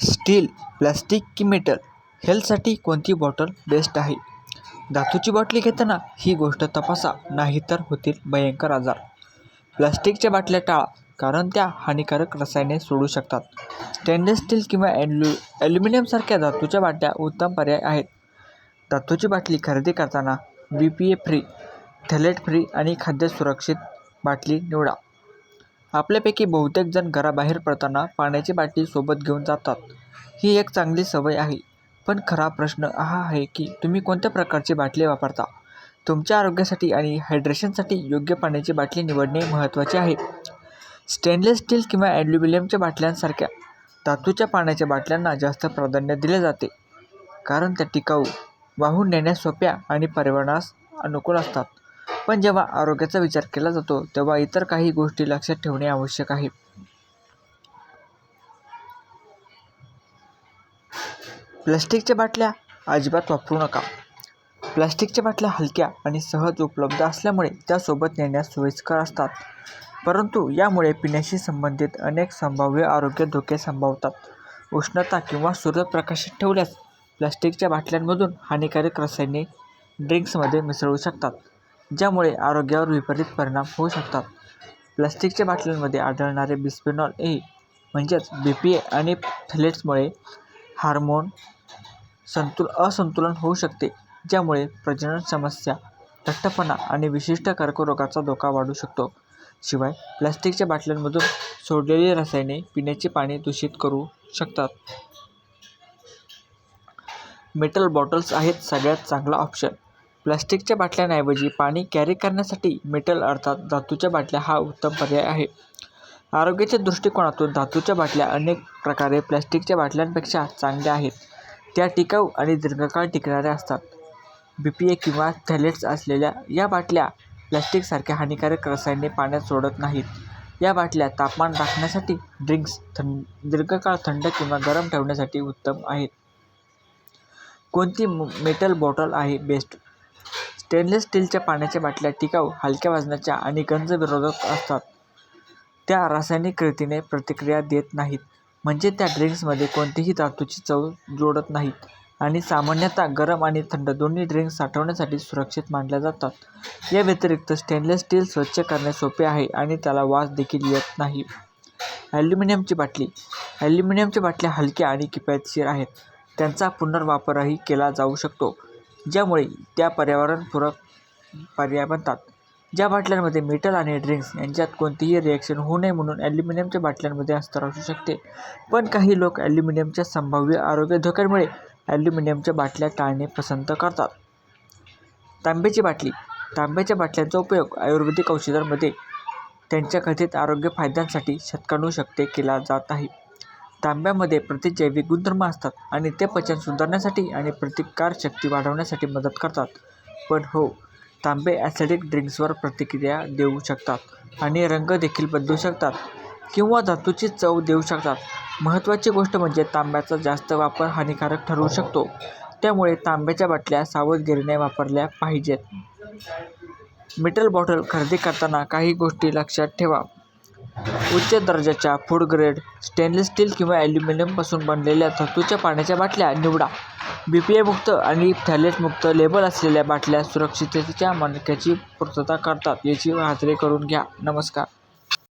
Steel plastic की metal हेल्थसाठी कोणती बॉटल बेस्ट आहे? धातूची बाटली घेताना ही गोष्ट तपासा नाहीतर होतील भयंकर आजार. प्लास्टिकच्या बाटल्या टाळा कारण त्या हानिकारक रसायने सोडू शकतात. स्टेनलेस स्टील किंवा ॲल्यु ॲल्युमिनियमसारख्या धातूच्या बाटल्या उत्तम पर्याय आहेत. धातूची बाटली खरेदी करताना B P A free phthalate free आणि खाद्य सुरक्षित बाटली निवडा. आपल्यापैकी बहुतेक जण घराबाहेर पडताना पाण्याची बाटली सोबत घेऊन जातात. ही एक चांगली सवय आहे. पण खरा प्रश्न हा आहे की तुम्ही कोणत्या प्रकारची बाटली वापरता? तुमच्या आरोग्यासाठी आणि हायड्रेशनसाठी योग्य पाण्याची बाटली निवडणे महत्त्वाचे आहे. स्टेनलेस स्टील किंवा ॲल्युमिनियमच्या बाटल्यांसारख्या धातूच्या पाण्याच्या बाटल्यांना जास्त प्राधान्य दिले जाते कारण त्या टिकाऊ वाहून नेण्यास सोप्या आणि पर्यावरणास अनुकूल असतात. पण जेव्हा आरोग्याचा विचार केला जातो तेव्हा इतर काही गोष्टी लक्षात ठेवणे आवश्यक आहे. प्लास्टिकच्या बाटल्या अजिबात वापरू नका. प्लास्टिकच्या बाटल्या हलक्या आणि सहज उपलब्ध असल्यामुळे त्यासोबत नेण्यास सोयीस्कर असतात. परंतु यामुळे पिण्याशी संबंधित अनेक संभाव्य आरोग्य धोके संभावतात. उष्णता किंवा सूर्यप्रकाशात ठेवल्यास प्लास्टिकच्या बाटल्यांमधून हानिकारक रसायने ड्रिंक्समध्ये मिसळू शकतात. ज्यामुळे आरोग्यावर विपरीत परिणाम होऊ शकतात. प्लास्टिकच्या बाटल्यांमध्ये आढळणारे बिस्फेनॉल ए म्हणजेच बी पी ए आणि फ्लेट्समुळे हार्मोन संतुल असंतुलन होऊ शकते ज्यामुळे प्रजनन समस्या लठ्ठपणा आणि विशिष्ट कर्करोगाचा धोका वाढू शकतो. शिवाय प्लास्टिकच्या बाटल्यांमधून सोडलेली रसायने पिण्याचे पाणी दूषित करू शकतात. मेटल बॉटल्स आहेत सगळ्यात चांगला ऑप्शन. प्लास्टिकच्या बाटल्यांऐवजी पाणी कॅरी करण्यासाठी मेटल अर्थात धातूच्या बाटल्या हा उत्तम पर्याय आहे. आरोग्याच्या दृष्टिकोनातून धातूच्या बाटल्या अनेक प्रकारे प्लास्टिकच्या बाटल्यांपेक्षा चांगल्या आहेत. त्या टिकाऊ आणि दीर्घकाळ टिकणाऱ्या असतात. बी पी ए किंवा थॅलेट्स असलेल्या या बाटल्या प्लास्टिकसारख्या हानिकारक रसायने पाण्यात सोडत नाहीत. या बाटल्या तापमान राखण्यासाठी ड्रिंक्स थंड दीर्घकाळ थंड किंवा गरम ठेवण्यासाठी उत्तम आहेत. कोणती मेटल बॉटल आहे बेस्ट? स्टेनलेस स्टीलच्या पाण्याच्या बाटल्या टिकाऊ हलक्या वजनाच्या आणि गंज विरोधक असतात. त्या रासायनिक रीतीने प्रतिक्रिया देत नाहीत म्हणजे त्या ड्रिंक्समध्ये कोणतीही धातूची चव जोडत नाहीत आणि सामान्यतः गरम आणि थंड दोन्ही ड्रिंक्स साठवण्यासाठी सुरक्षित मानल्या जातात. या व्यतिरिक्त स्टेनलेस स्टील स्वच्छ करणे सोपे आहे आणि त्याला वास देखील येत नाही. ॲल्युमिनियमची बाटली. ॲल्युमिनियमच्या बाटल्या हलक्या आणि किफायतशीर आहेत. त्यांचा पुनर्वापरही केला जाऊ शकतो. ज्यामुळे त्या पर्यावरणपूरक पर्याय बनतात. ज्या बाटल्यांमध्ये मेटल आणि ड्रिंक्स यांच्यात कोणतीही रिॲक्शन होऊ नये म्हणून ॲल्युमिनियमच्या बाटल्यांमध्ये अस्तर असू शकते. पण काही लोक ॲल्युमिनियमच्या संभाव्य आरोग्य धोक्यांमुळे ॲल्युमिनियमच्या बाटल्या टाळणे पसंत करतात. तांब्याची बाटली. तांब्याच्या बाटल्यांचा उपयोग आयुर्वेदिक औषधांमध्ये त्यांच्या कथित आरोग्य फायद्यांसाठी शतकानुशतके केला जात आहे. तांब्यामध्ये प्रतिजैविक गुणधर्म असतात आणि ते पचन सुधारण्यासाठी आणि प्रतिकारशक्ती वाढवण्यासाठी मदत करतात. पण हो तांबे ॲसिडिक ड्रिंक्सवर प्रतिक्रिया देऊ शकतात आणि रंग देखील बदलू शकतात किंवा धातूची चव देऊ शकतात. महत्त्वाची गोष्ट म्हणजे तांब्याचा जास्त वापर हानिकारक ठरू शकतो. त्यामुळे तांब्याच्या बाटल्या सावधगिरीने वापरल्या पाहिजेत. मेटल बॉटल खरेदी करताना काही गोष्टी लक्षात ठेवा. उच्च दर्जाच्या फूड ग्रेड स्टेनलेस स्टील किंवा ॲल्युमिनियमपासून बनलेल्या धातूच्या पाण्याच्या बाटल्या निवडा. बी पी ए मुक्त आणि थॅलेटमुक्त लेबल असलेल्या बाटल्या सुरक्षिततेच्या मानकाची पूर्तता करतात याची खात्री करून घ्या. नमस्कार.